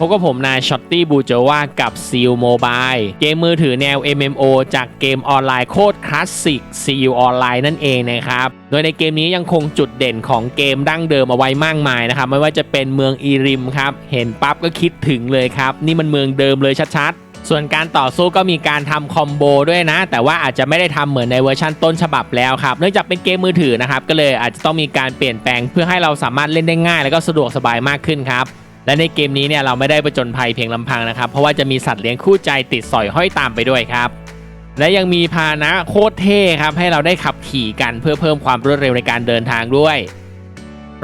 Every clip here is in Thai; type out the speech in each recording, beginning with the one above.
พบกับผมนายช็อตตี้บูเจว่ากับซีลโมบายเกมมือถือแนว MMO จากเกมออนไลน์โคตรคลาสสิกซีลออนไลน์นั่นเองนะครับ โดยในเกมนี้ยังคงจุดเด่นของเกมดั้งเดิมเอาไว้มากมายนะครับ ไม่ว่าจะเป็นเมืองอีริมครับ เห็นปั๊บก็คิดถึงเลยครับ นี่มันเมืองเดิมเลยชัดๆ ส่วนการต่อสู้ก็มีการทำคอมโบด้วยนะ แต่ว่าอาจจะไม่ได้ทำเหมือนในเวอร์ชันต้นฉบับแล้วครับ เนื่องจากเป็นเกมมือถือนะครับ ก็เลยอาจจะต้องมีการเปลี่ยนแปลงเพื่อให้เราสามารถเล่นได้ง่าย แล้วก็สะดวกสบายมากขึ้นครับ และในเกมนี้เนี่ยเราไม่ได้ประจนภัยเพียงลำพังนะครับ เพราะว่าจะมีสัตว์เลี้ยงคู่ใจติดสอยห้อยตามไปด้วยครับ และยังมีพาหนะโคตรเท่ครับให้เราได้ขับขี่กันเพื่อเพิ่มความรวดเร็วในการเดินทางด้วย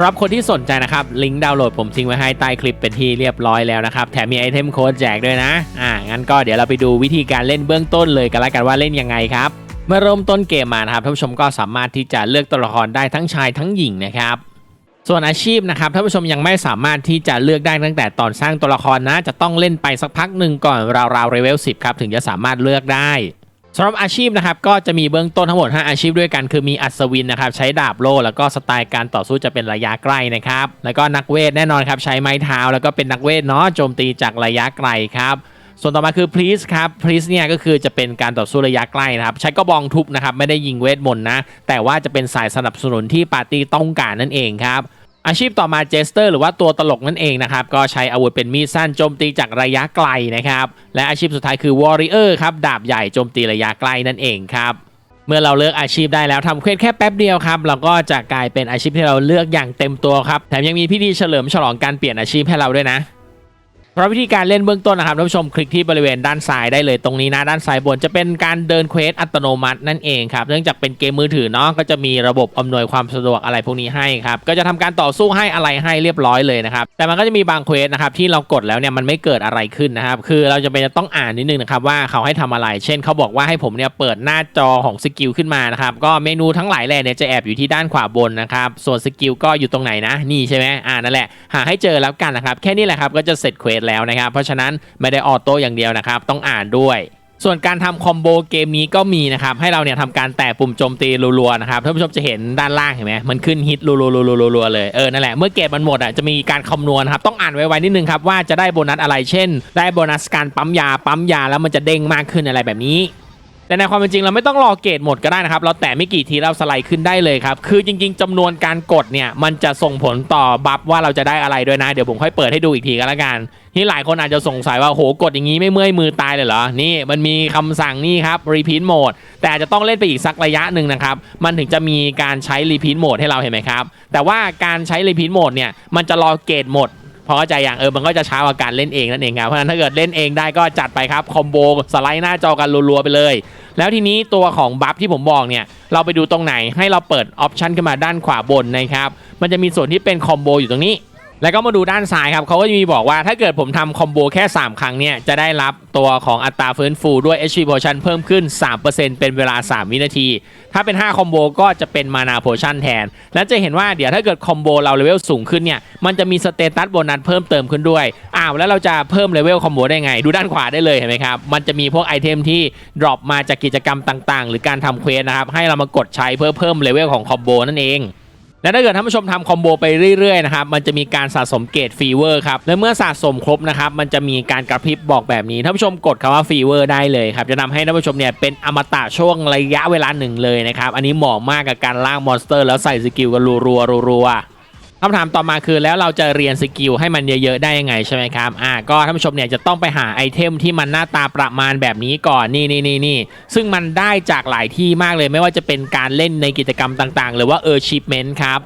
รับคนที่สนใจนะครับลิงก์ดาวน์โหลดผมทิ้งไว้ให้ใต้คลิปเป็นที่เรียบร้อยแล้วนะครับแถมมีไอเทมโค้ดแจกด้วยนะอ่างั้นก็เดี๋ยวเราไปดูวิธีการเล่นเบื้องต้นเลยกันละกันว่าเล่นยังไงครับเมื่อเริ่มต้นเกมมานะครับท่านผู้ชมก็สามารถที่จะเลือกตัวละครได้ทั้งชายทั้งหญิงนะครับ ส่วนอาชีพนะครับท่านผู้ชมยังไม่สามารถที่จะเลือกได้ตั้งแต่ตอนสร้างตัวละครนะ จะต้องเล่นไปสักพักหนึ่งก่อนราวๆเลเวล10ครับถึงจะสามารถเลือกได้สำหรับอาชีพนะครับก็จะมีเบื้องต้นทั้งหมด 5 อาชีพด้วยกันคือมีอัศวินนะครับใช้ดาบโล่แล้วก็สไตล์การต่อสู้จะเป็นระยะใกล้นะครับแล้วก็นักเวทแน่นอนครับใช้ไม้เท้าแล้วก็เป็นนักเวทเนาะโจมตีจากระยะไกลครับ ส่วนต่อมาคือพลีสครับพลีสเนี่ยก็คือจะเป็นการต่อสู้ระยะใกล้นะครับ ใช้กระบองทุบนะครับ ไม่ได้ยิงเวทมนต์นะ แต่ว่าจะเป็นสายสนับสนุนที่ปาร์ตี้ต้องการนั่นเองครับอาชีพต่อมาเจสเตอร์หรือว่าตัวตลกนั่นเองนะครับ ก็ใช้อาวุธเป็นมีดสั้นโจมตีจากระยะไกลนะครับ และอาชีพสุดท้ายคือวอริเออร์ครับดาบใหญ่โจมตีระยะไกลนั่นเองครับเมื่อเราเลือกอาชีพได้แล้วทำเควสแค่แป๊บเดียวครับ เราก็จะกลายเป็นอาชีพที่เราเลือกอย่างเต็มตัวครับ แถมยังมีพิธีเฉลิมฉลองการเปลี่ยนอาชีพให้เราด้วยนะ เพราะวิธีการเล่นเบื้องต้นนะครับท่านผู้ชมคลิกที่บริเวณด้านซ้ายได้เลยตรงนี้นะด้านซ้ายบนจะเป็นการเดินเควสอัตโนมัตินั่นเองครับเนื่องจากเป็นเกมมือถือเนาะก็จะมีระบบอำนวยความสะดวกอะไรพวกนี้ให้ครับก็จะทำการต่อสู้ให้อะไรให้เรียบร้อยเลยนะครับแต่มันก็จะมีบางเควสนะครับที่เรากดแล้วเนี่ยมันไม่เกิดอะไรขึ้นนะครับคือเราจะเป็นจะต้องอ่านนิดนึงนะครับว่าเขาให้ทำอะไร เช่นเขาบอกว่าให้ผมเนี่ยเปิดหน้าจอของสกิลขึ้นมานะครับก็เมนูทั้งหลายแหล่เนี่ยจะแอบอยู่ที่ด้านขวาบนนะครับส่วนสกิลก็อยู่ตรงไหนนะนี่ใช่ไหมอ่านั่นแหละหาให้เจอแล้วกันนะครับแค่นี้แหละครับก็จะเสร็จเควสแล้วนะครับ เพราะฉะนั้นไม่ได้ออโต้อย่างเดียวนะครับ ต้องอ่านด้วยส่วนการทำคอมโบเกมนี้ก็มีนะครับ ให้เราเนี่ยทำการแตะปุ่มโจมตีรัวๆนะครับท่านผู้ชมจะเห็นด้านล่างเห็นไหมมันขึ้นฮิตรัวๆๆๆๆเลย เออนั่นแหละ เมื่อเกมมันหมดอะจะมีการคำนวณครับ ต้องอ่านไว้ๆนิดนึงครับ ว่าจะได้โบนัสอะไรเช่น ได้โบนัสการปั๊มยาปั๊มยาแล้วมันจะเด้งมากขึ้นอะไรแบบนี้ แต่ในความเป็นจริงเราไม่ต้องรอเกรดหมดก็ได้นะครับ เราแตะไม่กี่ทีเราสไลด์ขึ้นได้เลยครับ คือจริง ๆจำนวนการกดเนี่ย มันจะส่งผลต่อบัฟว่าเราจะได้อะไรด้วยนะ เดี๋ยวผมค่อยเปิดให้ดูอีกทีก็แล้วกัน ที่หลายคนอาจจะสงสัยว่าโหกดอย่างนี้ไม่เมื่อยมือตายเลยเหรอ นี่มันมีคำสั่งนี่ครับ repeat mode แต่อาจจะต้องเล่นไปอีกสักระยะหนึ่งนะครับ มันถึงจะมีการใช้ repeat mode ให้เราเห็นไหมครับ แต่ว่าการใช้ repeat mode เนี่ย มันจะรอเกรดหมด พอเข้าใจอย่างเออมันก็จะช้ากว่าการเล่นเองนั่นเองครับเพราะฉะนั้นถ้าเกิดเล่นเองได้ก็จัดไปครับคอมโบสไลด์หน้าจอกันรัวๆไปเลย แล้วทีนี้ตัวของบัฟที่ผมบอกเนี่ยเราไปดูตรงไหนให้เราเปิดออปชันขึ้นมาด้านขวาบนนะครับมันจะมีส่วนที่เป็นคอมโบอยู่ตรงนี้ แล้วก็มาดูด้านซ้ายครับเขาก็จะมีบอกว่าถ้าเกิดผมทำคอมโบแค่ 3 ครั้งเนี่ย จะได้รับตัวของอัตราฟื้นฟูด้วย HP Potion เพิ่มขึ้น 3%เป็นเวลา 3 วินาที ถ้าเป็น 5 คอมโบก็จะเป็นมานาโพชั่นแทน และจะเห็นว่าเดี๋ยวถ้าเกิดคอมโบเราเลเวลสูงขึ้นเนี่ย มันจะมีสเตตัสโบนัสเพิ่มเติมขึ้นด้วย อ้าวแล้วเราจะเพิ่มเลเวลคอมโบได้ไง ดูด้านขวาได้เลยเห็นไหมครับ มันจะมีพวกไอเทมที่ดรอปมาจากกิจกรรมต่างๆ หรือการทำเควสนะครับ ให้เรามากดใช้เพื่อเพิ่มเลเวลของคอมโบนั่นเอง และถ้าเกิดท่านผู้ชมทำคอมโบไปเรื่อยๆนะครับมันจะมีการสะสมเกรดฟีเวอร์ครับและเมื่อสะสมครบนะครับมันจะมีการกระพริบบอกแบบนี้ท่านผู้ชมกดคำว่าฟีเวอร์ได้เลยครับจะทำให้ท่านผู้ชมเนี่ยเป็นอมตะช่วงระยะเวลาหนึ่งเลยนะครับอันนี้เหมาะมากกับการล่างมอนสเตอร์ แล้วใส่สกิลกันรัวๆรัวๆ คำถามต่อมาคือแล้วเราจะเรียนสกิลให้มันเยอะๆได้ยังไงใช่ไหมครับอ่าก็ท่านผู้ชมเนี่ยจะต้องไปหาไอเทมที่มันหน้าตาประมาณแบบนี้ก่อนนี่นี่นี่นี่ซึ่งมันได้จากหลายที่มากเลยไม่ว่าจะเป็นการเล่นในกิจกรรมต่างๆ หรือว่าเออชิปเมนต์ครับ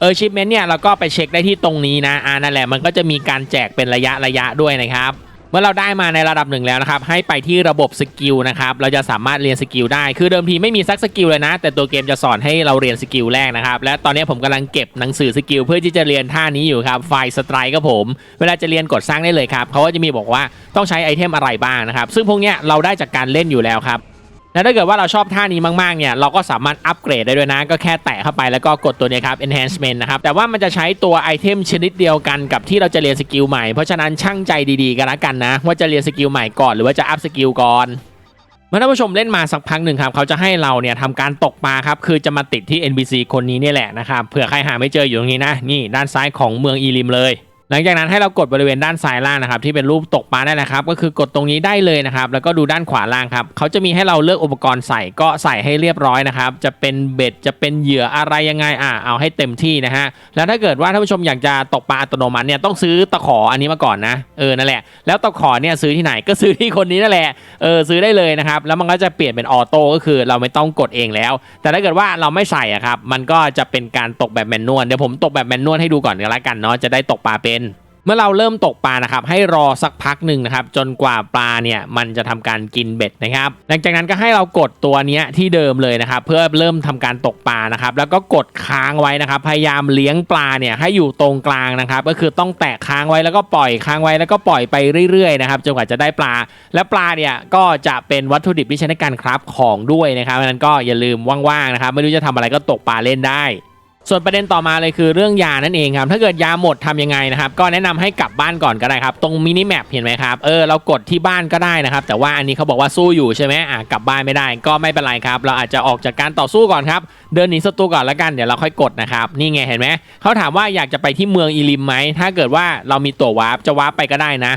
เออชิปเมนต์เนี่ยเราก็ไปเช็คได้ที่ตรงนี้นะอ่านั่นแหละมันก็จะมีการแจกเป็นระยะระยะด้วยนะครับ เมื่อเราได้มาในระดับหนึ่งแล้วนะครับ ให้ไปที่ระบบสกิลนะครับ เราจะสามารถเรียนสกิลได้ คือเดิมทีไม่มีซักสกิลเลยนะ แต่ตัวเกมจะสอนให้เราเรียนสกิลแรกนะครับ และตอนนี้ผมกำลังเก็บหนังสือสกิลเพื่อที่จะเรียนท่านี้อยู่ครับ ไฟสไตร์ครับผม เวลาจะเรียนกดสร้างได้เลยครับ เขาก็จะมีบอกว่าต้องใช้ไอเทมอะไรบ้างนะครับ ซึ่งพวกเนี้ยเราได้จากการเล่นอยู่แล้วครับ แล้วถ้าเกิดว่าเราชอบท่านี้มากๆเนี่ยเราก็สามารถอัปเกรดได้ด้วยนะ ก็แค่แตะเข้าไปแล้วก็กดตัวนี้ครับ enhancement นะครับ แต่ว่ามันจะใช้ตัวไอเทมชนิดเดียวกันกับที่เราจะเรียนสกิลใหม่ เพราะฉะนั้นช่างใจดีๆกันละกันนะ ว่าจะเรียนสกิลใหม่ก่อนหรือว่าจะอัพสกิลก่อนเมื่อท่านผู้ชมเล่นมาสักพักหนึ่งครับเขาจะให้เราเนี่ยทำการตกปลาครับคือจะมาติดที่ NPC คนนี้เนี่ยแหละนะครับเผื่อใครหาไม่เจออยู่ตรงนี้นะนี่ด้านซ้ายของเมืองอีลิมเลย หลังจากนั้นให้เรากดบริเวณด้านซ้ายล่างนะครับที่เป็นรูปตกปลาได้นะครับ ก็คือกดตรงนี้ได้เลยนะครับ แล้วก็ดูด้านขวาล่างครับเขาจะมีให้เราเลือกอุปกรณ์ใส่ก็ใส่ให้เรียบร้อยนะครับ จะเป็นเบ็ดจะเป็นเหยื่ออะไรยังไงอะเอาให้เต็มที่นะฮะแล้วถ้าเกิดว่าท่านผู้ชมอยากจะตกปลาอัตโนมัติเนี่ยต้องซื้อตะขออันนี้มาก่อนนะเออนั่นแหละแล้วตะขอเนี่ยซื้อที่ไหนก็ซื้อที่คนนี้นั่นแหละเออซื้อได้เลยนะครับแล้วมันก็จะเปลี่ยนเป็นออโต้ก็คือเราไม่ต้องกดเองแล้ว แต่ถ้าเกิดว่าเราไม่ใส่อะครับมันก็จะเป็นการตกแบบแมนนวลเดี๋ยวผมตกแบบแมนนวลให้ดูก่อนก็แล้วกันเนาะจะได้ตกปลาเป็น มื่อเราเริ่มตกปลานะครับให้รอสักพักหนึ่งนะครับจนกว่าปลาเนี่ยมันจะทำการกินเบ็ดนะครับหลังจากนั้นก็ให้เรากดตัวนี้ที่เดิมเลยนะครับเพื่อเริ่มทำการตกปลานะครับแล้วก็กดค้างไว้นะครับพยายามเลี้ยงปลาเนี่ยให้อยู่ตรงกลางนะครับก็คือต้องแตะค้างไว้แล้วก็ปล่อยค้างไว้แล้วก็ปล่อยไปเรื่อยๆนะครับจนกว่าจะได้ปลา และปลาเนี่ยก็จะเป็นวัตถุดิบที่ใช้ในการคราฟของด้วยนะครับดังนั้นก็อย่าลืมว่างๆนะครับไม่รู้จะทำอะไรก็ตกปลาเล่นได้ ส่วนประเด็นต่อมาเลยคือเรื่องยานั่นเองครับ ถ้าเกิดยาหมดทำยังไงนะครับ ก็แนะนำให้กลับบ้านก่อนก็ได้ครับ ตรงมินิแมปเห็นไหมครับ เออ เรากดที่บ้านก็ได้นะครับ แต่ว่าอันนี้เขาบอกว่าสู้อยู่ใช่ไหมอะกลับบ้านไม่ได้ ก็ไม่เป็นไรครับ เราอาจจะออกจากการต่อสู้ก่อนครับ เดินหนีศัตรูก่อนแล้วกัน เดี๋ยวเราค่อยกดนะครับ นี่ไงเห็นไหม เขาถามว่าอยากจะไปที่เมืองอีลิมไหม ถ้าเกิดว่าเรามีตัววาร์ปจะวาร์ปไปก็ได้นะ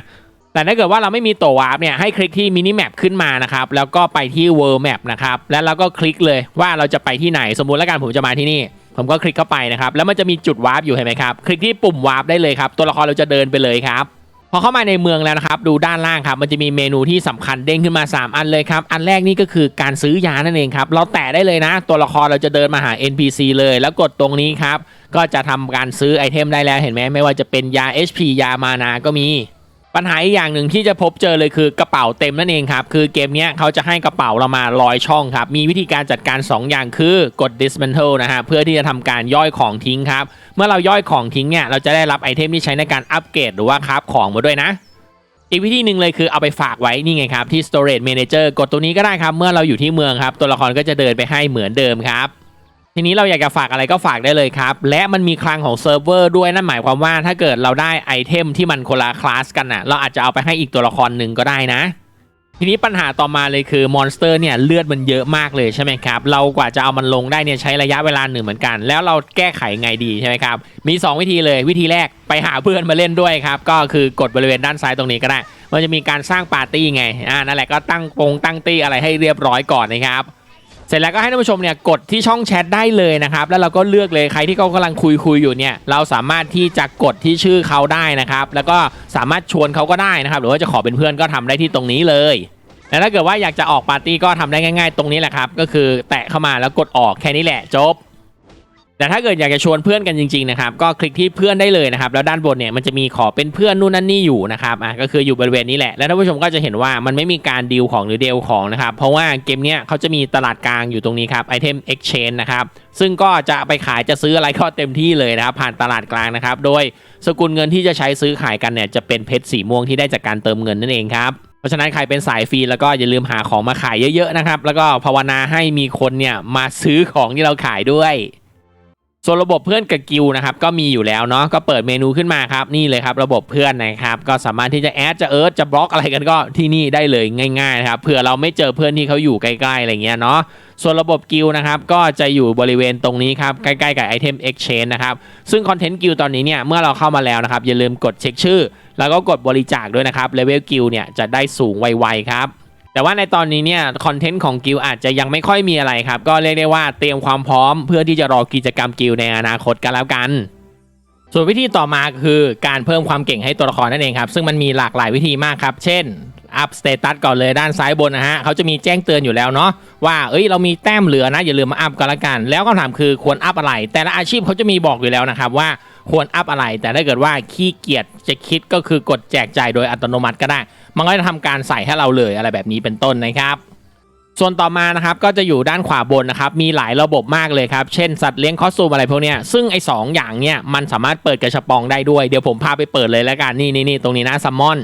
แต่ถ้าเกิดว่าเราไม่มีตัววาร์ปเนี่ยให้คลิกที่มินิแมปขึ้นมานะครับ แล้วก็ไปที่ World Map นะครับแล้วเราก็คลิกเลยว่าเราจะไปที่ไหนสมมุติแล้วกันผมจะมาที่นี่ ผมก็คลิกเข้าไปนะครับ แล้วมันจะมีจุดวาร์ปอยู่เห็นไหมครับ คลิกที่ปุ่มวาร์ปได้เลยครับ ตัวละครเราจะเดินไปเลยครับ พอเข้ามาในเมืองแล้วนะครับ ดูด้านล่างครับ มันจะมีเมนูที่สำคัญเด้งขึ้นมา 3 อันเลยครับ อันแรกนี่ก็คือการซื้อยานั่นเองครับ เราแตะได้เลยนะ ตัวละครเราจะเดินมาหา NPC เลย แล้วกดตรงนี้ครับ ก็จะทำการซื้อไอเทมได้แล้ว เห็นไหมไม่ว่าจะเป็นยา HP ยามานาก็มี ปัญหาอีกอย่างหนึ่งที่จะพบเจอเลยคือกระเป๋าเต็มนั่นเองครับคือเกมนี้เขาจะให้กระเป๋าเรามาร้อยช่องครับมีวิธีการจัดการ 2 อย่างคือกด dismantle นะฮะเพื่อที่จะทำการย่อยของทิ้งครับเมื่อเราย่อยของทิ้งเนี่ยเราจะได้รับไอเทมที่ใช้ในการอัปเกรดหรือว่าคราฟของมาด้วยนะอีกวิธีหนึ่งเลยคือเอาไปฝากไว้นี่ไงครับที่ storage manager กดตัวนี้ก็ได้ครับ เมื่อเราอยู่ที่เมืองครับ ตัวละครก็จะเดินไปให้เหมือนเดิมครับ ทีนี้เราอยากจะฝากอะไรก็ฝากได้เลยครับ และมันมีคลังของเซิร์ฟเวอร์ด้วยนั่นหมายความว่าถ้าเกิดเราได้ไอเทมที่มันคนละคลาสกันน่ะเราอาจจะเอาไปให้อีกตัวละครหนึ่งก็ได้นะ ทีนี้ปัญหาต่อมาเลยคือมอนสเตอร์เนี่ยเลือดมันเยอะมากเลยใช่ไหมครับ เรากว่าจะเอามันลงได้เนี่ยใช้ระยะเวลาหนึ่งเหมือนกัน แล้วเราแก้ไขไงดีใช่ไหมครับ มี 2 วิธีเลยวิธีแรกไปหาเพื่อนมาเล่นด้วยครับก็คือกดบริเวณด้านซ้ายตรงนี้ก็ได้ มันจะมีการสร้างปาร์ตี้ไงอ่านั่นแหละก็ตั้งปงตั้งตี้อะไรให้เรียบร้อยก่อนนะครับ เสร็จแล้วก็ให้ท่านผู้ชมเนี่ยกดที่ช่องแชทได้เลยนะครับ แล้วเราก็เลือกเลยใครที่เขากำลังคุยคุยอยู่เนี่ยเราสามารถที่จะกดที่ชื่อเขาได้นะครับ แล้วก็สามารถชวนเขาก็ได้นะครับ หรือว่าจะขอเป็นเพื่อนก็ทำได้ที่ตรงนี้เลยแล้วถ้าเกิดว่าอยากจะออกปาร์ตี้ก็ทำได้ง่าย ๆ ตรงนี้แหละครับ ก็คือแตะเข้ามาแล้วกดออกแค่นี้แหละจบ แต่ถ้าเกิดอยากจะชวนเพื่อนกันจริงๆนะครับก็คลิกที่เพื่อนได้เลยนะครับแล้วด้านบนเนี่ยมันจะมีขอเป็นเพื่อนนู่นนั่นนี่อยู่นะครับอะก็คืออยู่บริเวณนี้แหละแล้วท่านผู้ชมก็จะเห็นว่ามันไม่มีการดีลของหรือเดลของนะครับเพราะว่าเกมเนี้ยเขาจะมีตลาดกลางอยู่ตรงนี้ครับไอเทม exchange นะครับซึ่งก็จะไปขายจะซื้ออะไรก็เต็มที่เลยนะครับผ่านตลาดกลางนะครับโดยสกุลเงินที่จะใช้ซื้อขายกันเนี่ยจะเป็นเพชรสีม่วงที่ได้จากการเติมเงินนั่นเองครับเพราะฉะนั้นใครเป็นสายฟรีแล้วก็อย่าลืมหาของมาขายเยอะๆนะครับ แล้วก็ภาวนาให้มีคนเนี่ยมาซื้อของที่เราขายด้วย ส่วนระบบเพื่อนกับกิลนะครับก็มีอยู่แล้วเนาะก็เปิดเมนูขึ้นมาครับนี่เลยครับระบบเพื่อนนะครับก็สามารถที่จะแอดจะเอิร์ธจะบล็อกอะไรกันก็ที่นี่ได้เลยง่ายๆนะครับเผื่อเราไม่เจอเพื่อนที่เขาอยู่ใกล้ๆอะไรเงี้ยเนาะส่วนระบบกิลนะครับก็จะอยู่บริเวณตรงนี้ครับใกล้ๆกับไอเทม Exchange นะครับซึ่งคอนเทนต์กิลตอนนี้เนี่ยเมื่อเราเข้ามาแล้วนะครับอย่าลืมกดเช็คชื่อ แล้วก็กดบริจาคด้วยนะครับเลเวลกิลเนี่ยจะได้สูงไวๆครับ แต่ว่าในตอนนี้เนี่ยคอนเทนต์ของกิลอาจจะยังไม่ค่อยมีอะไรครับ ก็เรียกได้ว่าเตรียมความพร้อมเพื่อที่จะรอกิจกรรมกิลในอนาคตกันแล้วกัน ส่วนวิธีต่อมาคือการเพิ่มความเก่งให้ตัวละครนั่นเองครับ ซึ่งมันมีหลากหลายวิธีมากครับ เช่นอัพสเตตัสก่อนเลยด้านซ้ายบนนะฮะเขาจะมีแจ้งเตือนอยู่แล้วเนาะว่าเอ้ยเรามีแต้มเหลือนะอย่าลืมมาอัพกันละกัน แล้วคำถามคือควรอัพอะไร แต่ละอาชีพเขาจะมีบอกอยู่แล้วนะครับว่าควรอัพอะไร แต่ถ้าเกิดว่าขี้เกียจจะคิดก็คือกดแจกจ่ายโดยอัตโนมัติก็ได้ มันก็จะทำการใส่ให้เราเลยอะไรแบบนี้เป็นต้นนะครับ ส่วนต่อมานะครับก็จะอยู่ด้านขวาบนนะครับมีหลายระบบมากเลยครับเช่นสัตว์เลี้ยงคอสตูมอะไรพวกเนี้ยซึ่งไอ้สองอย่างเนี้ยมันสามารถเปิดกระชับปองได้ด้วยเดี๋ยวผมพาไปเปิดเลยแล้วกันนี่นี่นี่ตรงนี้นะซัมมอน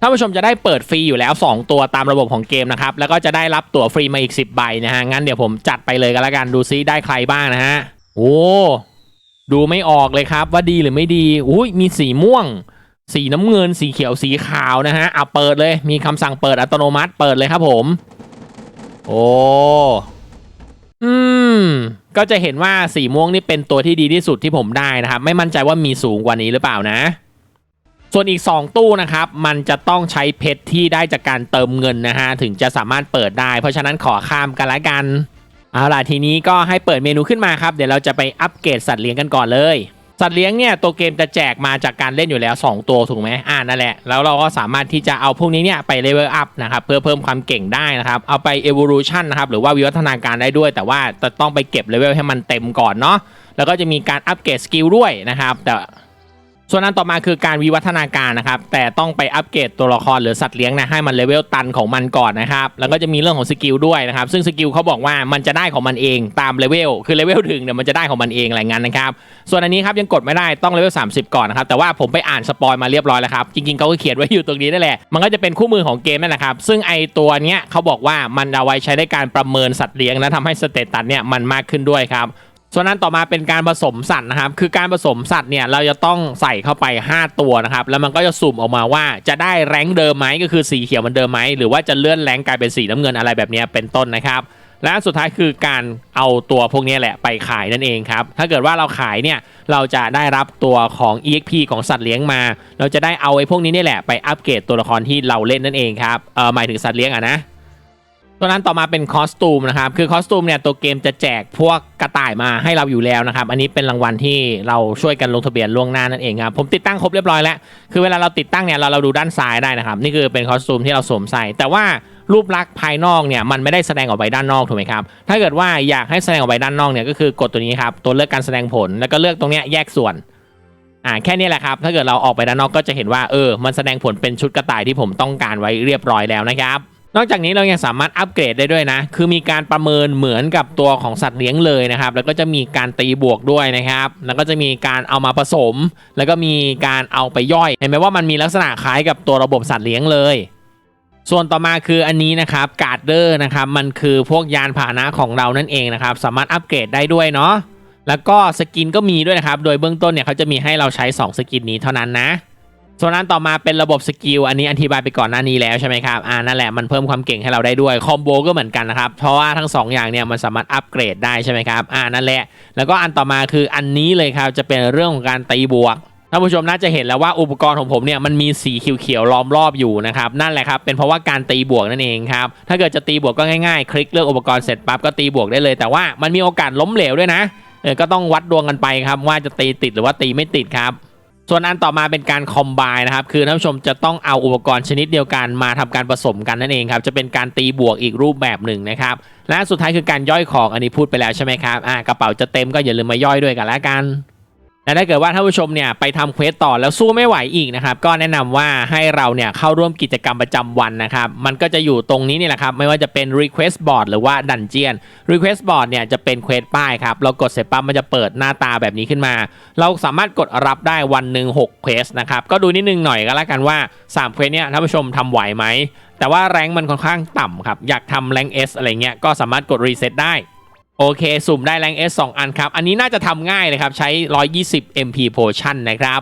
ท่านผู้ชมจะได้เปิดฟรีอยู่แล้ว 2 ตัวตามระบบของเกมนะครับ แล้วก็จะได้รับตั๋วฟรีมาอีก 10 ใบนะฮะ งั้นเดี๋ยวผมจัดไปเลยก็แล้วกันดูซิได้ใครบ้างนะฮะ โอ้ ดูไม่ออกเลยครับว่าดีหรือไม่ดี อุ้ยมีสีม่วง สีน้ำเงินสีเขียวสีขาวนะฮะเอาเปิดเลยมีคำสั่งเปิดอัตโนมัติเปิดเลยครับผม โอ้อืม ก็จะเห็นว่าสีม่วงนี่เป็นตัวที่ดีที่สุดที่ผมได้นะครับ ไม่มั่นใจว่ามีสูงกว่านี้หรือเปล่านะ ส่วนอีก 2 ตู้นะครับ มันจะต้องใช้เพชรที่ได้จากการเติมเงินนะฮะ ถึงจะสามารถเปิดได้ เพราะฉะนั้นขอข้ามกันละกัน เอาล่ะทีนี้ก็ให้เปิดเมนูขึ้นมาครับ เดี๋ยวเราจะไปอัปเกรดสัตว์เลี้ยงกันก่อนเลย สัตว์เลี้ยงเนี่ยตัวเกมจะแจกมาจากการเล่นอยู่แล้ว 2 ตัวถูกไหมอ่านั่นแหละ แล้วเราก็สามารถที่จะเอาพวกนี้เนี่ยไปเลเวลอัพนะครับเพื่อเพิ่มความเก่งได้นะครับเอาไป evolution นะครับหรือว่าวิวัฒนาการได้ด้วย แต่ว่าจะต้องไปเก็บเลเวลให้มันเต็มก่อนเนาะแล้วก็จะมีการอัปเกรดสกิลด้วยนะครับแต่ ส่วนนั้นต่อมาคือการวิวัฒนาการนะครับแต่ต้องไปอัปเกรดตัวละครหรือสัตว์เลี้ยงนะให้มันเลเวลตันของมันก่อนนะครับแล้วก็จะมีเรื่องของสกิลด้วยนะครับซึ่งสกิลเขาบอกว่ามันจะได้ของมันเองตามเลเวลคือเลเวลถึงเนี่ยมันจะได้ของมันเองอะไรงั้นนะครับส่วนอันนี้ครับยังกดไม่ได้ต้องเลเวล30 ก่อนนะครับแต่ว่าผมไปอ่านสปอยมาเรียบร้อยแล้วครับจริงๆเขาก็เขียนไว้อยู่ตรงนี้นั่นแหละมันก็จะเป็นคู่มือของเกมนั่นแหละครับซึ่งไอตัวเนี้ยเขาบอกว่ามันเอาไว้ใช้ในการประเมินสัตว์เลี้ยงและทำให้สเตตัสเนี่ยมันมากขึ้นด้วยครับ ส่วนนั้นต่อมาเป็นการผสมสัตว์นะครับ คือการผสมสัตว์เนี่ยเราจะต้องใส่เข้าไป 5 ตัวนะครับ แล้วมันก็จะสุ่มออกมาว่าจะได้แรงเดิมไหมก็คือสีเขียวมือนเดิมไหมหรือว่าจะเลื่อนแรงกลายเป็นสีน้ำเงินอะไรแบบเนี้ยเป็นต้นนะครับ และสุดท้ายคือการเอาตัวพวกนี้แหละไปขายนั่นเองครับ ถ้าเกิดว่าเราขายเนี่ยเราจะได้รับตัวของ EXP ของสัตว์เลี้ยงมา เราจะได้เอาไอ้พวกนี้นี่แหละไปอัปเกรดตัวละครที่เราเล่นนั่นเองครับ เออหมายถึงสัตว์เลี้ยงอะนะ ตัวนั้นต่อมาเป็นคอสตูมนะครับ คือคอสตูมเนี่ยตัวเกมจะแจกพวกกระต่ายมาให้เราอยู่แล้วนะครับ อันนี้เป็นรางวัลที่เราช่วยกันลงทะเบียนล่วงหน้านั่นเองครับ ผมติดตั้งครบเรียบร้อยแล้ว คือเวลาเราติดตั้งเนี่ยเราเราดูด้านซ้ายได้นะครับ นี่คือเป็นคอสตูมที่เราสวมใส่ แต่ว่ารูปลักษณ์ภายนอกเนี่ยมันไม่ได้แสดงออกไปด้านนอกถูกไหมครับ ถ้าเกิดว่าอยากให้แสดงออกไปด้านนอกเนี่ยก็คือกดตัวนี้ครับ ตัวเลือกการแสดงผล แล้วก็เลือกตรงเนี้ยแยกส่วน อ่าแค่นี้แหละครับ ถ้าเกิดเราออกไปด้านนอกก็จะเห็นว่าเออ มันแสดงผลเป็นชุดกระต่ายที่ผมต้องการไว้เรียบร้อยแล้วนะครับ นอกจากนี้เรายังสามารถอัปเกรดได้ด้วยนะ คือมีการประเมินเหมือนกับตัวของสัตว์เลี้ยงเลยนะครับ แล้วก็จะมีการตีบวกด้วยนะครับ แล้วก็จะมีการเอามาผสม แล้วก็มีการเอาไปย่อย เห็นไหมว่ามันมีลักษณะคล้ายกับตัวระบบสัตว์เลี้ยงเลย ส่วนต่อมาคืออันนี้นะครับการ์ดเดอร์นะครับ มันคือพวกยานพาหนะของเรานั่นเองนะครับ สามารถอัปเกรดได้ด้วยเนาะ แล้วก็สกินก็มีด้วยนะครับ โดยเบื้องต้นเนี่ยเขาจะมีให้เราใช้ 2 สกินนี้เท่านั้นนะ ส่วนนั้นต่อมาเป็นระบบสกิลอันนี้อธิบายไปก่อนหน้านี้แล้วใช่ไหมครับอ่านั่นแหละมันเพิ่มความเก่งให้เราได้ด้วยคอมโบก็เหมือนกันนะครับเพราะว่าทั้ง 2 อย่างเนี่ยมันสามารถอัปเกรดได้ใช่ไหมครับอ่านั่นแหละ แล้วก็อันต่อมาคืออันนี้เลยครับจะเป็นเรื่องของการตีบวกท่านผู้ชมน่าจะเห็นแล้วว่าอุปกรณ์ของผมเนี่ยมันมีสีเขียวๆล้อมรอบอยู่นะครับนั่นแหละครับเป็นเพราะว่าการตีบวกนั่นเองครับถ้าเกิดจะตีบวกก็ง่ายๆ คลิกเลือกอุปกรณ์เสร็จปั๊บก็ตีบวกได้เลย แต่ว่ามันมีโอกาสล้มเหลวด้วยนะเออก็ต้องวัดดวงกันไปครับว่าจะตีติดหรือว่าตีไม่ติดครับ ส่วนอันต่อมาเป็นการคอมไบนะครับ คือท่านผู้ชมจะต้องเอาอุปกรณ์ชนิดเดียวกันมาทำการผสมกันนั่นเองครับ จะเป็นการตีบวกอีกรูปแบบหนึ่งนะครับ และสุดท้ายคือการย่อยของอันนี้พูดไปแล้วใช่ไหมครับ อ่ากระเป๋าจะเต็มก็อย่าลืมมาย่อยด้วยกันแล้วกัน และถ้าเกิดว่าท่านผู้ชมเนี่ยไปทำเควสต่อแล้วสู้ไม่ไหวอีกนะครับก็แนะนำว่าให้เราเนี่ยเข้าร่วมกิจกรรมประจำวันนะครับมันก็จะอยู่ตรงนี้นี่แหละครับไม่ว่าจะเป็น request board หรือว่า dungeon request board เนี่ยจะเป็นเควสป้ายครับเรากดเสร็จปั๊บมันจะเปิดหน้าตาแบบนี้ขึ้นมา เราสามารถกดรับได้วันหนึ่ง6เควสนะครับก็ดูนิดนึงหน่อยก็แล้วกันว่า3เควสเนี่ยท่านผู้ชมทำไหวไหมแต่ว่าแรงค์มันค่อนข้างต่ำครับอยากทำแรง S อะไรเงี้ยก็สามารถกด reset ได้ โอเค สุ่มได้แรง S 2อันครับ อันนี้น่าจะทำง่ายเลยครับ ใช้ 120 MP Potion นะครับ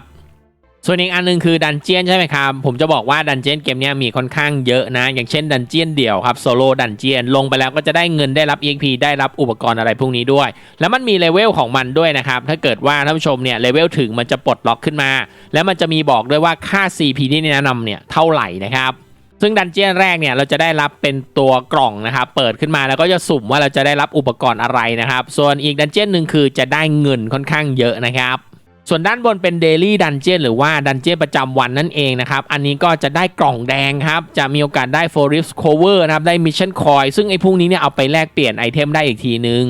ส่วนอีกอันหนึงคือดันเจียนใช่ไหมครับ ผมจะบอกว่าดันเจียนเกมนี้มีค่อนข้างเยอะนะ อย่างเช่นดันเจียนเดี่ยวครับโซโล่ดันเจียนลงไปแล้วก็จะได้เงินได้รับ EXP ได้รับอุปกรณ์อะไรพวกนี้ด้วย แล้วมันมีเลเวลของมันด้วยนะครับ ถ้าเกิดว่าท่านผู้ชมเนี่ยเลเวลถึงมันจะปลดล็อกขึ้นมา แล้วมันจะมีบอกด้วยว่าค่า CP ที่แนะนำเนี่ยเท่าไหร่นะครับ ซึ่งดันเจียนแรกเนี่ยเราจะได้รับเป็นตัวกล่องนะครับเปิดขึ้นมาแล้วก็จะสุ่มว่าเราจะได้รับอุปกรณ์อะไรนะครับ ส่วนอีกดันเจียนหนึ่งคือจะได้เงินค่อนข้างเยอะนะครับ ส่วนด้านบนเป็น Daily Dungeon หรือว่าดันเจียนประจำวันนั่นเองนะครับ อันนี้ก็จะได้กล่องแดงครับ จะมีโอกาสได้ f o r e s t Cover นะครับ ได้ Mission Coin ซึ่งไอ้พวกนี้เนี่ยเอาไปแลกเปลี่ยนไอเทมได้อีกทีนึง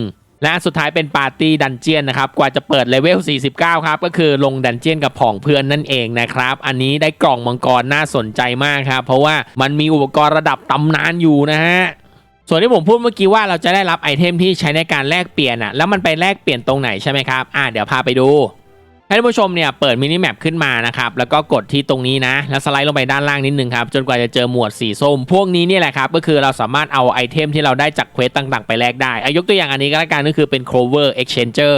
นะสุดท้ายเป็นปาร์ตี้ดันเจียนนะครับกว่าจะเปิดเลเวล 49 ครับก็คือลงดันเจียนกับผองเพื่อนนั่นเองนะครับ อันนี้ได้กล่องมังกรน่าสนใจมากครับ เพราะว่ามันมีอุปกรณ์ระดับตำนานอยู่นะฮะส่วนที่ผมพูดเมื่อกี้ว่าเราจะได้รับไอเทมที่ใช้ในการแลกเปลี่ยนอะแล้วมันไปแลกเปลี่ยนตรงไหนใช่ไหมครับอ่าเดี๋ยวพาไปดู ให้ท่านผู้ชมเนี่ยเปิดมินิแมปขึ้นมานะครับแล้วก็กดที่ตรงนี้นะ แล้วสไลด์ลงไปด้านล่างนิดนึงครับจนกว่าจะเจอหมวดสีส้ม พวกนี้เนี่ยแหละครับก็คือเราสามารถเอาไอเทมที่เราได้จากเควสต่างๆ ไปแลกได้อายกตัวอย่างอันนี้ก็แล้วกันก็คือเป็น Clover Exchanger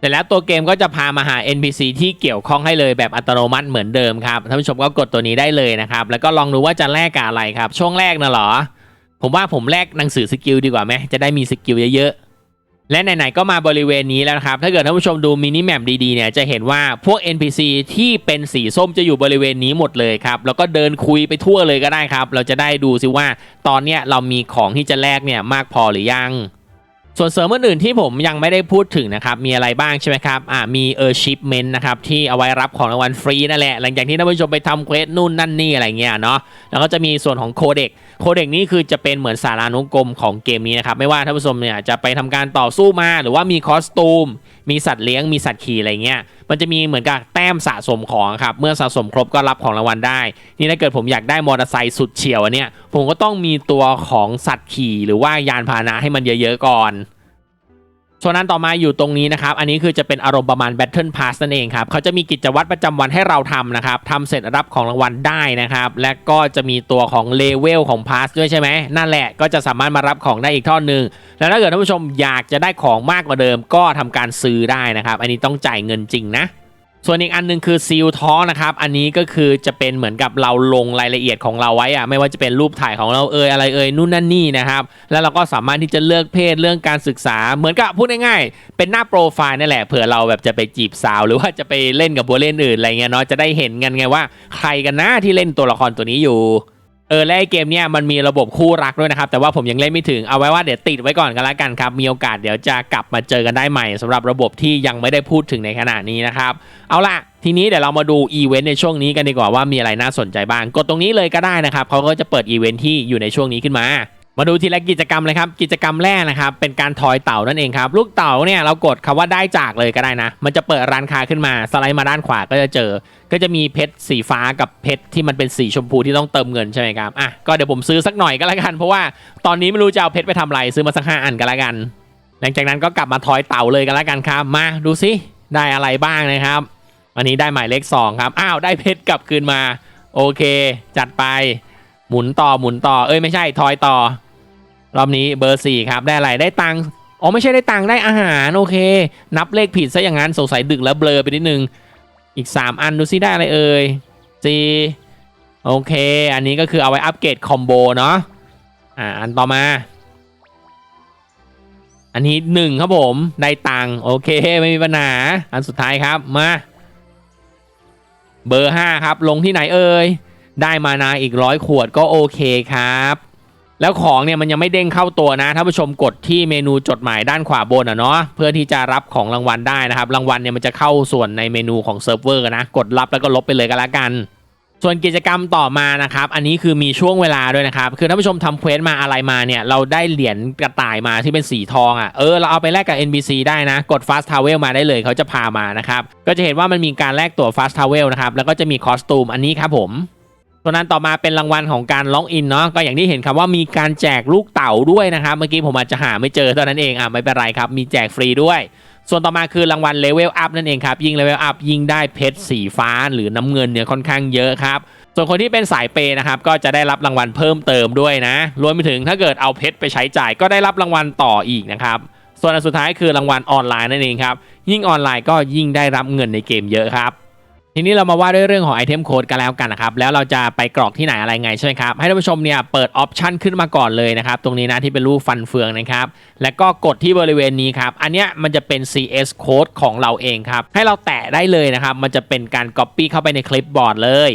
แต่แล้วตัวเกมก็จะพามาหา NPC ที่เกี่ยวข้องให้เลยแบบอัตโนมัติเหมือนเดิมครับท่านผู้ชมก็กดตัวนี้ได้เลยนะครับแล้วก็ลองดูว่าจะแลกกับอะไรครับช่วงแรกนะหรอ ผมว่าผมแลกหนังสือสกิลดีกว่าไหมจะได้มีสกิลเยอะ และไหนๆก็มาบริเวณนี้แล้วนะครับ ถ้าเกิดท่านผู้ชมดูมินิแมปดีๆเนี่ยจะเห็นว่าพวก NPC ที่เป็นสีส้มจะอยู่บริเวณนี้หมดเลยครับ แล้วก็เดินคุยไปทั่วเลยก็ได้ครับ เราจะได้ดูซิว่าตอนเนี้ยเรามีของที่จะแลกเนี่ยมากพอหรือยัง ส่วนเสริมอื่นๆที่ผมยังไม่ได้พูดถึงนะครับ มีอะไรบ้างใช่ไหมครับ อ่า มีเออร์ชิพเมนต์นะครับ ที่เอาไว้รับของรางวัลฟรีนั่นแหละ หลังจากที่ท่านผู้ชมไปทำเควสนู่นนั่นนี่อะไรเงี้ยเนาะ แล้วก็จะมีส่วนของโคเด็ก โคเด็กนี่คือจะเป็นเหมือนสารานุกรมของเกมนี้นะครับ ไม่ว่าท่านผู้ชมเนี่ยจะไปทำการต่อสู้มา หรือว่ามีคอสตูม มีสัตว์เลี้ยง มีสัตว์ขี่อะไรเงี้ยมันจะมีเหมือนกับแต้มสะสมของครับเมื่อสะสมครบก็รับของรางวัลได้ นี่ถ้าเกิดผมอยากได้มอเตอร์ไซค์สุดเฉียวอันเนี้ยผมก็ต้องมีตัวของสัตว์ขี่หรือว่ายานพาหนะให้มันเยอะๆก่อน ส่วนนั้นต่อมาอยู่ตรงนี้นะครับ อันนี้คือจะเป็นอารมณ์ประมาณ Battle Pass นั่นเองครับ เขาจะมีกิจวัตรประจำวันให้เราทำนะครับทำเสร็จรับของรางวัลได้นะครับ และก็จะมีตัวของเลเวลของพาสด้วยใช่ไหม นั่นแหละก็จะสามารถมารับของได้อีกท่อนหนึ่ง แล้วถ้าเกิดท่านผู้ชมอยากจะได้ของมากกว่าเดิม ก็ทำการซื้อได้นะครับ อันนี้ต้องจ่ายเงินจริงนะ ส่วนอีกอันหนึงคือซีลท้อนะครับ อันนี้ก็คือจะเป็นเหมือนกับเราลงรายละเอียดของเราไว้อะไม่ว่าจะเป็นรูปถ่ายของเราเอ่ยอะไรเอ่ยนู่นนั่นนี่นะครับ แล้วเราก็สามารถที่จะเลือกเพศเรื่องการศึกษา เหมือนกับพูดง่ายๆ เป็นหน้าโปรไฟล์นั่นแหละเผื่อเราแบบจะไปจีบสาว หรือว่าจะไปเล่นกับบัวเล่นอื่นอะไรเงี้ยเนาะจะได้เห็นกันไงว่า ใครกันนะที่เล่นตัวละครตัวนี้อยู่ เออและไอเกมเนี่ยมันมีระบบคู่รักด้วยนะครับ แต่ว่าผมยังเล่นไม่ถึงเอาไว้ว่าเดี๋ยวติดไว้ก่อนกันละกันครับ มีโอกาสเดี๋ยวจะกลับมาเจอกันได้ใหม่สำหรับระบบที่ยังไม่ได้พูดถึงในขณะนี้นะครับ เอาล่ะ ทีนี้เดี๋ยวเรามาดูอีเวนต์ในช่วงนี้กันดีกว่าว่ามีอะไรน่าสนใจบ้างกดตรงนี้เลยก็ได้นะครับเขาก็จะเปิดอีเวนต์ที่อยู่ในช่วงนี้ขึ้นมา มาดูทีละกิจกรรมเลยครับ กิจกรรมแรกนะครับ เป็นการทอยเต่านั่นเองครับ ลูกเต่าเนี่ยเรากดคำว่าได้จากเลยก็ได้นะ มันจะเปิดร้านค้าขึ้นมาสไลด์มาด้านขวาก็จะเจอ ก็จะมีเพชรสีฟ้ากับเพชรที่มันเป็นสีชมพูที่ต้องเติมเงินใช่ไหมครับอะก็เดี๋ยวผมซื้อสักหน่อยก็แล้วกัน เพราะว่าตอนนี้ไม่รู้จะเอาเพชรไปทำอะไรซื้อมาสักห้าอันก็แล้วกัน หลังจากนั้นก็กลับมาทอยเต่าเลยกันแล้วกันครับ มาดูซิได้อะไรบ้างนะครับอันนี้ได้หมายเลขสองครับอ้าวได้เพชรกลับคืนมา โอเค จัดไป หมุนต่อหมุนต่อเอ้ยไม่ใช่ทอยต่อ รอบนี้เบอร์สี่ครับได้อะไรได้ตังค์อ๋อไม่ใช่ได้ตังค์ได้อาหารโอเค นับเลขผิดซะอย่างนั้นสงสัยดึกแล้วเบลอไปนิดนึงอีก 3 อันดูซิได้อะไรเอ่ยจีโอเค อันนี้ก็คือเอาไว้อัปเกรดคอมโบเนาะอ่าอันต่อมา อันนี้หนึ่งครับผมได้ตังค์โอเคไม่มีปัญหาอันสุดท้ายครับมา เบอร์5ครับลงที่ไหนเอ่ย ได้มานาอีกร้อยขวดก็โอเคครับ แล้วของเนี่ยมันยังไม่เด้งเข้าตัวนะท่านผู้ชมกดที่เมนูจดหมายด้านขวาบนอะเนาะเพื่อที่จะรับของรางวัลได้นะครับ รางวัลเนี่ยมันจะเข้าส่วนในเมนูของเซิร์ฟเวอร์นะกดรับแล้วก็ลบไปเลยก็แล้วกันส่วนกิจกรรมต่อมานะครับ อันนี้คือมีช่วงเวลาด้วยนะครับ คือท่านผู้ชมทำเควสมาอะไรมาเนี่ย เราได้เหรียญกระต่ายมาที่เป็นสีทองอะ เออ เราเอาไปแลกกับ NPC ได้นะ กด Fast Travel มาได้เลย เขาจะพามานะครับ ก็จะเห็นว่ามันมีการแลกตั๋ว Fast Travel นะครับ แล้วก็จะมีคอสตูมอันนี้ครับผม ส่วนนั้นต่อมาเป็นรางวัลของการล็อกอินเนาะก็อย่างที่เห็นครับว่ามีการแจกลูกเต่าด้วยนะครับ เมื่อกี้ผมอาจจะหาไม่เจอเท่านั้นเองอะไม่เป็นไรครับ มีแจกฟรีด้วย ส่วนต่อมาคือรางวัลเลเวลอัพนั่นเองครับ ยิ่งเลเวลอัพยิ่งได้เพชรสีฟ้าหรือน้ำเงินเนี่ยค่อนข้างเยอะครับ ส่วนคนที่เป็นสายเปย์นะครับก็จะได้รับรางวัลเพิ่มเติมด้วยนะ รวมไปถึงถ้าเกิดเอาเพชรไปใช้จ่ายก็ได้รับรางวัลต่ออีกนะครับส่วนอันสุดท้ายคือรางวัลออนไลน์นั่นเองครับยิ่งออนไลน์ก็ยิ่งได้รับเงินในเกมเยอะครับ ทีนี้เรามาว่าด้วยเรื่องของไอเทมโค้ดกันแล้วกันนะครับ แล้วเราจะไปกรอกที่ไหนอะไรไงใช่ไหมครับ ให้ท่านผู้ชมเนี่ยเปิดออปชันขึ้นมาก่อนเลยนะครับ ตรงนี้นะที่เป็นรูปฟันเฟืองนะครับ แล้วก็กดที่บริเวณนี้ครับ อันเนี้ยมันจะเป็น CS code ของเราเองครับ ให้เราแตะได้เลยนะครับ มันจะเป็นการ Copy เข้าไปในคลิปบอร์ดเลย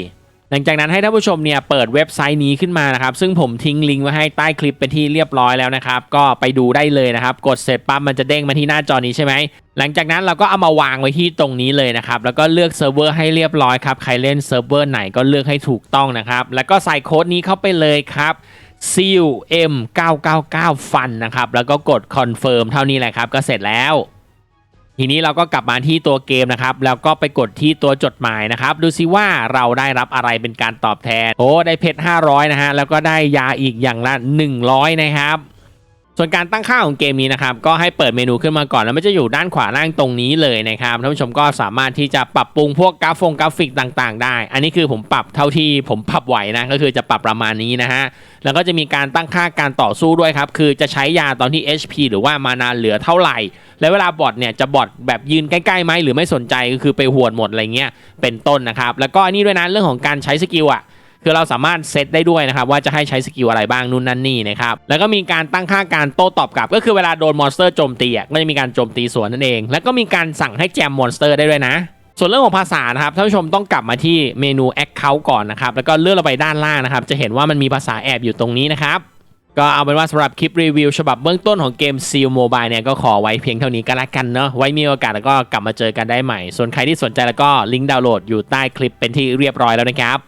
หลังจากนั้นให้ท่านผู้ชมเนี่ยเปิดเว็บไซต์นี้ขึ้นมานะครับ ซึ่งผมทิ้งลิงก์ไว้ให้ใต้คลิปเป็นที่เรียบร้อยแล้วนะครับ ก็ไปดูได้เลยนะครับ กดเสร็จปั๊บมันจะเด้งมาที่หน้าจอนี้ใช่ไหมหลังจากนั้นเราก็เอามาวางไว้ที่ตรงนี้เลยนะครับ แล้วก็เลือกเซิร์ฟเวอร์ให้เรียบร้อยครับ ใครเล่นเซิร์ฟเวอร์ไหนก็เลือกให้ถูกต้องนะครับ แล้วก็ใส่โค้ดนี้เข้าไปเลยครับ CUM 999ฟันนะครับ แล้วก็กดคอนเฟิร์มเท่านี้แหละครับ ก็เสร็จแล้ว ทีนี้เราก็กลับมาที่ตัวเกมนะครับ แล้วก็ไปกดที่ตัวจดหมายนะครับ ดูซิว่าเราได้รับอะไรเป็นการตอบแทน โอ้ ได้เพชร500 นะฮะ แล้วก็ได้ยาอีกอย่างละ 100 นะครับ ส่วนการตั้งค่าของเกมนี้นะครับก็ให้เปิดเมนูขึ้นมาก่อนแล้วมันจะอยู่ด้านขวาล่างตรงนี้เลยนะครับท่านผู้ชมก็สามารถที่จะปรับปรุงพวกกราฟงกราฟิกต่างๆ ได้ อันนี้คือผมปรับเท่าที่ผมปรับไหวนะก็คือจะปรับประมาณนี้นะฮะแล้วก็จะมีการตั้งค่าการต่อสู้ด้วยครับคือจะใช้ยาตอนที่ HP หรือว่ามานาเหลือเท่าไหร่ แล้วเวลาบอทเนี่ยจะบอทแบบยืนใกล้ๆไหมหรือไม่สนใจก็คือไปหวดหมดอะไรเงี้ยเป็นต้นนะครับแล้วก็อันนี้ด้วยนะเรื่องของการใช้สกิลอะ คือเราสามารถเซตได้ด้วยนะครับว่าจะให้ใช้สกิลอะไรบ้างนู่นนั่นนี่นะครับแล้วก็มีการตั้งค่าการโต้ตอบกลับ ก็คือเวลาโดนมอนสเตอร์โจมตีอะก็จะมีการโจมตีสวนนั่นเอง แล้วก็มีการสั่งให้แจมมอนสเตอร์ได้ด้วยนะส่วนเรื่องของภาษานะครับท่านผู้ชมต้องกลับมาที่เมนู Account ก่อนนะครับ แล้วก็เลื่อนลงไปด้านล่างนะครับ จะเห็นว่ามันมีภาษาแอบอยู่ตรงนี้นะครับ ก็เอาเป็นว่าสำหรับคลิปรีวิวฉบับเบื้องต้นของเกม Seal Mobile เนี่ยก็ขอไว้เพียงเท่านี้ก็แล้วกันเนาะไว้มีโอกาสแล้วก็กลับมาเจอกันได้ใหม่ ส่วนใครที่สนใจแล้วก็ลิงก์ดาวน์โหลดอยู่ใต้คลิปเป็นที่เรียบร้อยแล้วนะครับ